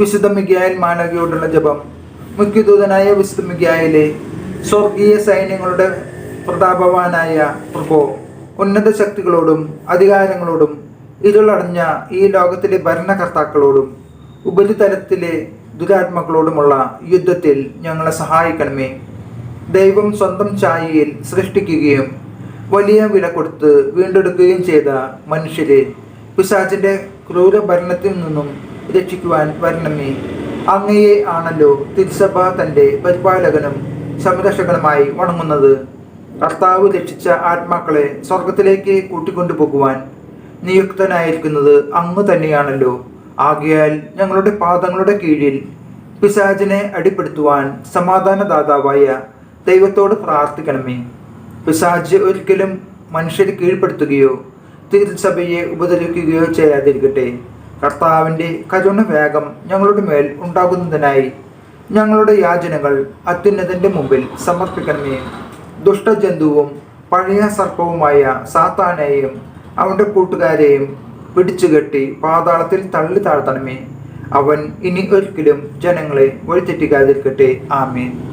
വിശുദ്ധ മിഗായൽ മാനവയോടുള്ള ജപം മുഖ്യദൂതനായ വിശുദ്ധ മിഗായലെ സ്വർഗീയ സൈന്യങ്ങളുടെ പ്രതാപവാനായ പ്രഭോ ഉന്നത ശക്തികളോടും അധികാരങ്ങളോടും ഇരുളടഞ്ഞ ഈ ലോകത്തിലെ ഭരണകർത്താക്കളോടും ഉപരിതലത്തിലെ ദുരാത്മകളോടുമുള്ള യുദ്ധത്തിൽ ഞങ്ങളെ സഹായിക്കണമേ. ദൈവം സ്വന്തം ഛായയിൽ സൃഷ്ടിക്കുകയും വലിയ വില കൊടുത്ത് വീണ്ടെടുക്കുകയും ചെയ്ത മനുഷ്യരെ പിശാചിന്റെ ക്രൂര ഭരണത്തിൽ നിന്നും രക്ഷിക്കുവാൻ വരണമേ അങ്ങയെ ആണല്ലോ തിരുസഭ തന്റെ പരിപാലകനും സംരക്ഷകനുമായി വണങ്ങുന്നത്. കർത്താവ് രക്ഷിച്ച ആത്മാക്കളെ സ്വർഗത്തിലേക്ക് കൂട്ടിക്കൊണ്ടുപോകുവാൻ നിയുക്തനായിരിക്കുന്നത് അങ്ങ് തന്നെയാണല്ലോ. ആകയാൽ ഞങ്ങളുടെ പാദങ്ങളുടെ കീഴിൽ പിശാചിനെ അടിപ്പെടുത്തുവാൻ സമാധാനദാതാവായ ദൈവത്തോട് പ്രാർത്ഥിക്കണമേ. പിശാജ് ഒരിക്കലും മനുഷ്യരെ കീഴ്പ്പെടുത്തുകയോ തിരുസഭയെ ഉപദ്രവിക്കുകയോ ചെയ്യാതിരിക്കട്ടെ. കർത്താവിന്റെ കരുണ വേഗം ഞങ്ങളുടെ മേൽ ഉണ്ടാകുന്നതിനായി ഞങ്ങളുടെ യാചനകൾ അത്യുന്നതന്റെ മുമ്പിൽ സമർപ്പിക്കണമേ. ദുഷ്ടജന്തുവും പഴയ സർപ്പവുമായ സാത്താനെയും അവന്റെ കൂട്ടുകാരെയും പിടിച്ചുകെട്ടി പാതാളത്തിൽ തള്ളി താഴ്ത്തണമേ. അവൻ ഇനി ഒരിക്കലും ജനങ്ങളെ വഴിതെറ്റിക്കാതിരിക്കട്ടെ. ആമേൻ.